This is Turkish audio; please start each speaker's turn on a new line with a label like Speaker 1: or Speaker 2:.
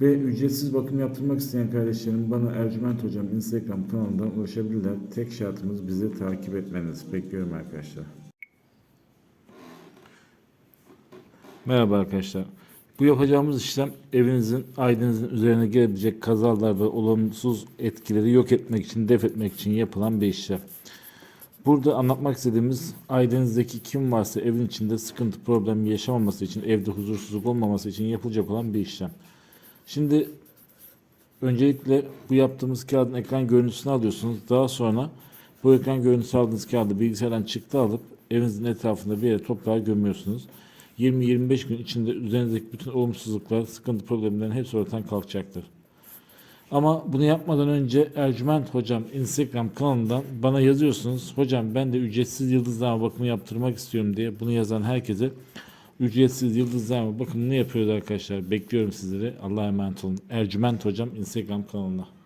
Speaker 1: Ve ücretsiz bakım yaptırmak isteyen kardeşlerim bana Ercüment Hocam Instagram kanalından ulaşabilirler. Tek şartımız bizi takip etmeniz. Bekliyorum arkadaşlar. Merhaba arkadaşlar. Bu yapacağımız işlem evinizin, ailenizin üzerine gelebilecek kazalar ve olumsuz etkileri yok etmek için, def etmek için yapılan bir işlem. Burada anlatmak istediğimiz ailenizdeki kim varsa evin içinde sıkıntı, problem yaşamaması için, evde huzursuzluk olmaması için yapılacak olan bir işlem. Şimdi öncelikle bu yaptığımız kağıdın ekran görüntüsünü alıyorsunuz. Daha sonra bu ekran görüntüsü aldığınız kağıdı bilgisayardan çıktı alıp evinizin etrafında bir yere toprağa gömüyorsunuz. 20-25 gün içinde üzerinizdeki bütün olumsuzluklar, sıkıntı problemlerin hepsi ortadan kalkacaktır. Ama bunu yapmadan önce Ercüment Hocam Instagram kanalından bana yazıyorsunuz. Hocam ben de ücretsiz yıldızlama bakımı yaptırmak istiyorum diye bunu yazan herkese ücretsiz yıldızlama bakımını yapıyoruz arkadaşlar. Bekliyorum sizleri. Allah'a emanet olun. Ercüment Hocam Instagram kanalına.